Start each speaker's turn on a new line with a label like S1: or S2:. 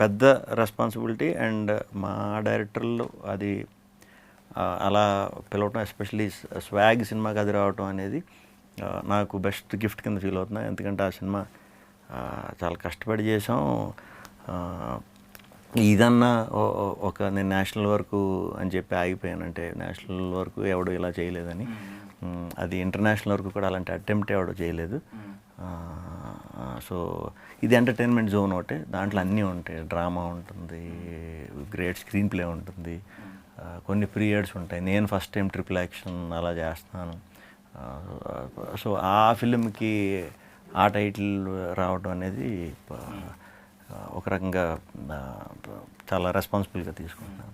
S1: పెద్ద responsibility and మా డైరెక్టర్లు అది అలా పిలవటం ఎస్పెషలీ స్వాగ్ సినిమాకి అది రావటం అనేది నాకు బెస్ట్ గిఫ్ట్ కింద ఫీల్ అవుతున్నా ఎందుకంటే ఆ సినిమా చాలా కష్టపడి చేసాం ఇదన్నా ఒక నేను నేషనల్ వరకు అని చెప్పి ఆగిపోయాను. అంటే నేషనల్ వరకు ఎవడు ఇలా చేయలేదని. అది ఇంటర్నేషనల్ వరకు కూడా అలాంటి అటెంప్ట్ ఎవడు చేయలేదు. సో ఇది ఎంటర్టైన్మెంట్ జోన్ ఒకటి. దాంట్లో అన్నీ ఉంటాయి. డ్రామా ఉంటుంది గ్రేట్ స్క్రీన్ ప్లే ఉంటుంది కొన్ని పీరియడ్స్ ఉంటాయి. నేను ఫస్ట్ టైం ట్రిపుల్ యాక్షన్ అలా చేస్తున్నాను. సో ఆ ఫిలింకి ఆ టైటిల్ రావడం అనేది ఒక రకంగా చాలా రెస్పాన్సిబుల్గా తీసుకుంటున్నాను.